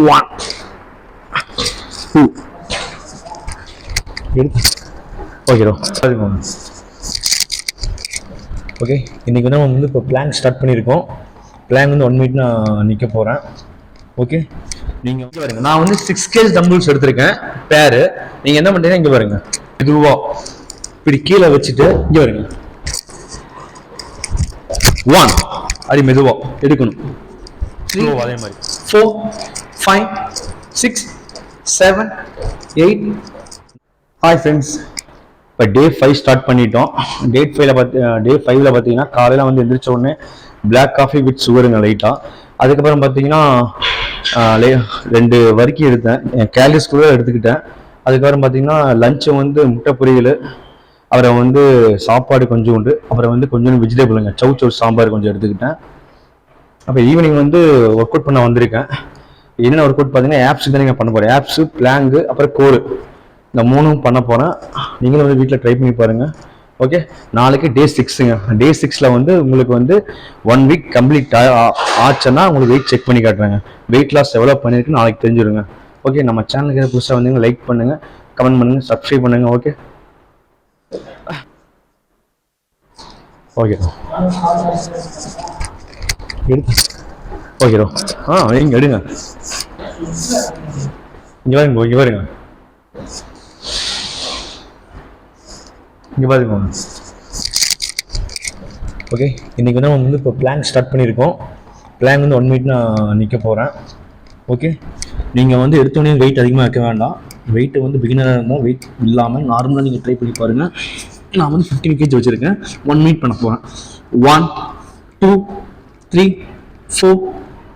One two okay okay இன்றைக்கி வந்து நம்ம வந்து இப்போ பிளான் ஸ்டார்ட் பண்ணியிருக்கோம். பிளான் வந்து ஒன் மினிட் நான் நிற்க போகிறேன் ஓகே நீங்கள் இங்கே பாருங்க. நான் வந்து சிக்ஸ் கேஜ் டம்பிள்ஸ் எடுத்திருக்கேன். பேரு நீங்கள் என்ன பண்ணுறீங்க இங்கே பாருங்க. இதுவா இப்படி கீழே வச்சுட்டு இங்கே பாருங்க. ஒன் அப்படி மெதுவா. எடுக்கணும். அதே மாதிரி. Four five six seven eight hi friends இப்போ டே ஃபைவ் ஸ்டார்ட் பண்ணிட்டோம். டேட் ஃபைவ்ல பார்த்து டே ஃபைவ்ல பார்த்தீங்கன்னா காலையில் வந்து எந்திரிச்ச உடனே பிளாக் காஃபி வித் சுகருங்க லைட்டாக அதுக்கப்புறம் பார்த்தீங்கன்னா ரெண்டு வரிக்கி எடுத்தேன். கேலரிஸ் கூட எடுத்துக்கிட்டேன். அதுக்கப்புறம் பார்த்தீங்கன்னா லஞ்சு வந்து முட்டை பொரியல் அப்புறம் வந்து சாப்பாடு கொஞ்சம் உண்டு. அப்புறம் வந்து கொஞ்சம் வெஜிடபிளுங்க சவு சவு சாம்பார் கொஞ்சம் எடுத்துக்கிட்டேன். அப்போ ஈவினிங் வந்து ஒர்க் அவுட் பண்ண வந்திருக்கேன். என்னென்ன ஒர்க் அவுட் பார்த்தீங்கன்னா ஆப்ஸ் தான் நீங்கள் பண்ண போகிறேன் ஆப்ஸு பிளாங்கு அப்புறம் கோரு இந்த மூணும் பண்ண போகிறேன் நீங்களும் வந்து வீட்டில் ட்ரை பண்ணி பாருங்கள் ஓகே நாளைக்கு டே சிக்ஸுங்க டே சிக்ஸில் வந்து உங்களுக்கு வந்து ஒன் வீக் கம்ப்ளீட் ஆச்சுன்னா உங்களுக்கு வெயிட் செக் பண்ணி காட்டுறாங்க. வெயிட் லாஸ் எவ்வளோ பண்ணியிருக்கு நாளைக்கு தெரிஞ்சிருங்க. ஓகே நம்ம சேனலுக்கு எதாவது புதுசாக வந்தீங்க லைக் பண்ணுங்கள் கமெண்ட் பண்ணுங்கள் சப்ஸ்கிரைப் பண்ணுங்கள் ஓகே ஓகே எடுத்து ஓகே ஆ வைங்க எடுங்க இங்கே பாருங்க இங்கே பாருங்க இங்கே பாருங்க ஓகே இன்றைக்கி வந்து நம்ம வந்து இப்போ பிளான் ஸ்டார்ட் பண்ணியிருக்கோம். பிளான் வந்து ஒன் மினிட் நான் நிற்க போகிறேன் ஓகே நீங்கள் வந்து எடுத்தோடனே வெயிட் அதிகமாக வைக்க வேண்டாம். வெயிட் வந்து பிகினராக இருந்தால் வெயிட் இல்லாமல் நார்மலாக நீங்கள் ட்ரை பண்ணி பாருங்கள் நான் வந்து ஃபிஃப்டீன் கேஜி வச்சுருக்கேன். ஒன் மினிட் பண்ண போகிறேன் one two three four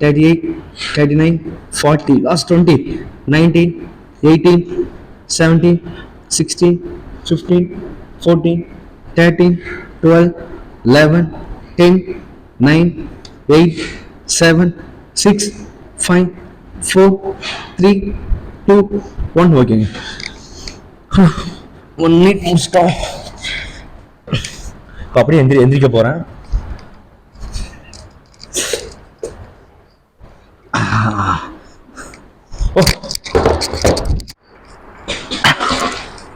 36, 37, 38, 39, 40. Last 20, 19, 18, 17, 16, 15, 14, 13, 12, 11, 10, 9, 8, 7, 6, 5, 4, 3, 2, 1. ஓகேங்க ஒன் மினிட் முடிச்சிட்டோம் இப்போ அப்படியே எந்திரி எந்திரிக்க போகிறேன்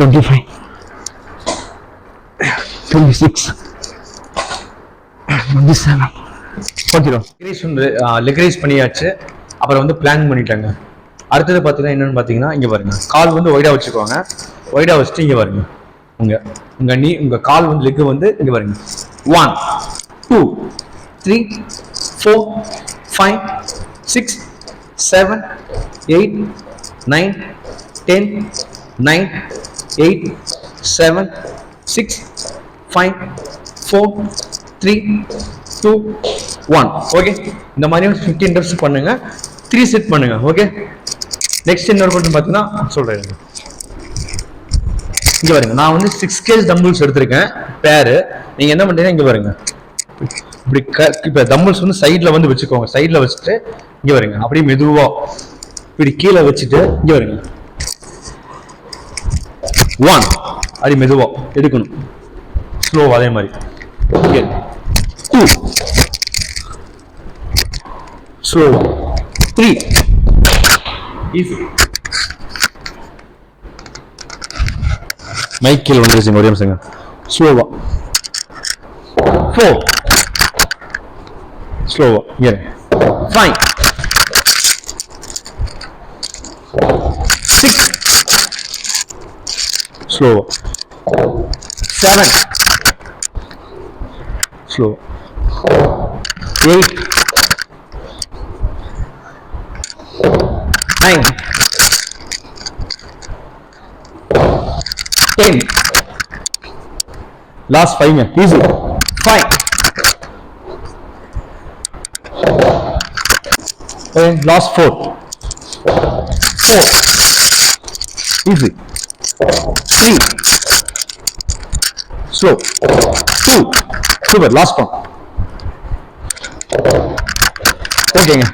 25, 26, 27. Okay leg raise வந்து பண்ணியாச்சு. அப்புறம் வந்து பிளான் பண்ணிட்டாங்க. அடுத்தது பார்த்தீங்கன்னா என்னன்னு பார்த்தீங்கன்னா இங்கே பாருங்க. கால் வந்து ஒய்டாக வச்சுக்கோங்க. ஒய்டாக வச்சுட்டு இங்கே பாருங்க. உங்கள் உங்கள் நீ உங்கள் கால் வந்து லெக் வந்து இங்கே பாருங்க. One two three four five six seven eight nine ten nine eight seven six five four three two one. Okay? இந்த மாதிரி ஃபிஃப்டீன் ரெப்ஸ் பண்ணுங்க. த்ரீ செட் பண்ணுங்க. ஓகே? நெக்ஸ்ட் இன்னொரு மட்டும் பார்த்தீங்கன்னா சொல்கிறேன் இங்கே பாருங்க. நான் வந்து சிக்ஸ் கேஜ் டம்பிள்ஸ் எடுத்திருக்கேன். பேரு நீங்கள் என்ன பண்ணுறீங்க இங்கே பாருங்க. இப்படி க இப்போ தம்பிள்ஸ் வந்து சைடில் வந்து வச்சுக்கோங்க. சைடில் வச்சுட்டு இங்கே வருங்க அப்படியே மெதுவா இப்படி கீழே வச்சுட்டு இங்கே வருங்க ஒன் அடி மெதுவாக எடுக்கணும். ஸ்லோ அதே மாதிரி. Okay two slow three easy Michael வந்துருச்சு ஒரே நிமிஷங்க ஸ்லோவா ஃபோர் ஸ்லோவா இங்கே fine slow. Seven. Slow. Eight. Nine. Ten. Last five minutes. Easy. Five. And last four. Four. Easy. Three. Slow. Two. Super. Last one. ஓகேங்க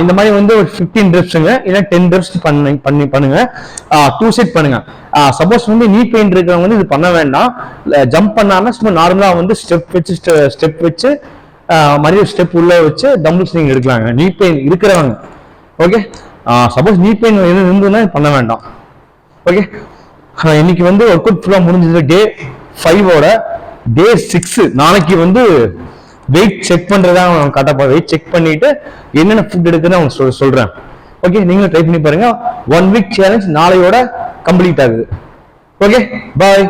இந்த மாதிரி வந்து ஒரு ஃபிஃப்டீன் ட்ரிப்ஸுங்க இல்லை டென் ட்ரிப்ஸ் பண்ணி பண்ணி பண்ணுங்க டூ செட் பண்ணுங்க சப்போஸ் வந்து நீ பெயின் இருக்கிறவங்க வந்து இது பண்ண வேண்டாம் ஜம்ப் பண்ணாம சும்மா நார்மலாக வந்து ஸ்டெப் வச்சு ஸ்டெப் வச்சு மறுபடியும் ஸ்டெப் உள்ள வச்சு டம்பிள்ஸ் நீங்கள் எடுக்கலாங்க நீ பெயின் இருக்கிறவங்க ஓகே சப்போஸ் நீ பெயின் இருந்ததுன்னா இது பண்ண வேண்டாம் ஓகே இன்னைக்கு வந்து ஒர்க் அவுட் ஃபுல்லாக முடிஞ்சது. டே ஃபைவோட டே சிக்ஸு நாளைக்கு வந்து வெயிட் செக் பண்ணுறதா அவன் காட்டப்பா வெயிட் செக் பண்ணிட்டு என்னென்ன ஃபுட் எடுக்குன்னு அவன் சொல் சொல்கிறேன் ஓகே நீங்களும் ட்ரை பண்ணி பாருங்க. ஒன் வீக் சேலஞ்ச் நாளையோட கம்ப்ளீட் ஆகுது. Okay bye